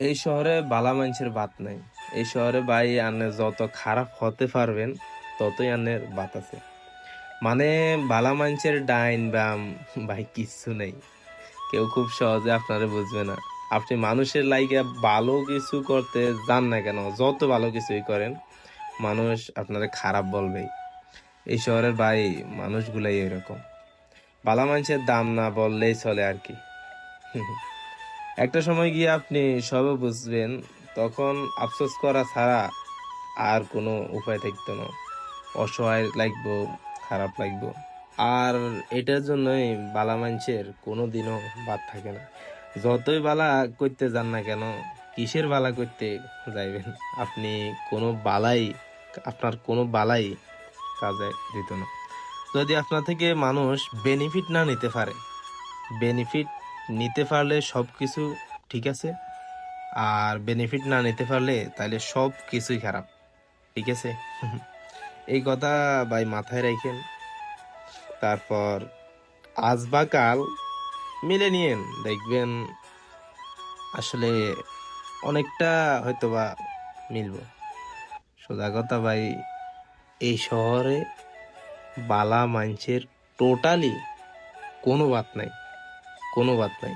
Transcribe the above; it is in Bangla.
এই শহরে বালা মানুষের বাত নাই। এই শহরে ভাই আনে যত খারাপ হতে পারবেন, ততই আনের বাত আছে। মানে বালা মানুষের ডাইন বাম, ভাই কিচ্ছু নেই। কেউ খুব সহজে আপনারা বুঝবে না। আপনি মানুষের লাইগে ভালো কিছু করতে যান না কেন, যত ভালো কিছুই করেন, মানুষ আপনারে খারাপ বলবেই। এই শহরের ভাই মানুষগুলাই এরকম। বালা মানুষের দাম না বললেই চলে আর কি। একটা সময় গিয়ে আপনি সবে বুঝবেন, তখন আফসোস করা ছাড়া আর কোনো উপায় থাকতো না। অসহায় লাগবো, খারাপ লাগবো। আর এটার জন্যই বালা মানুষের কোনো দিনও বাদ থাকে না। যতই বালা করতে যান না কেন, কিসের বালা করতে যাইবেন? আপনি কোনো বালাই, আপনার কোনো বালাই কাজে দিত না। যদি আপনার থেকে মানুষ বেনিফিট না নিতে পারে বেনিফিট নিতে পারলে সব কিছু ঠিক আছে। আর বেনিফিট না নিতে পারলে তাহলে সব কিছুই খারাপ। ঠিক আছে? এই কথা ভাই মাথায় রাখেন। তারপর আজ বা কাল মিলে নিয়েন। দেখবেন আসলে অনেকটা হয়তো বা মিলব। সোজা কথা ভাই, এই শহরে বালা মানুষের টোটালি কোনো বাত নাই। কোনো বাদ নাই।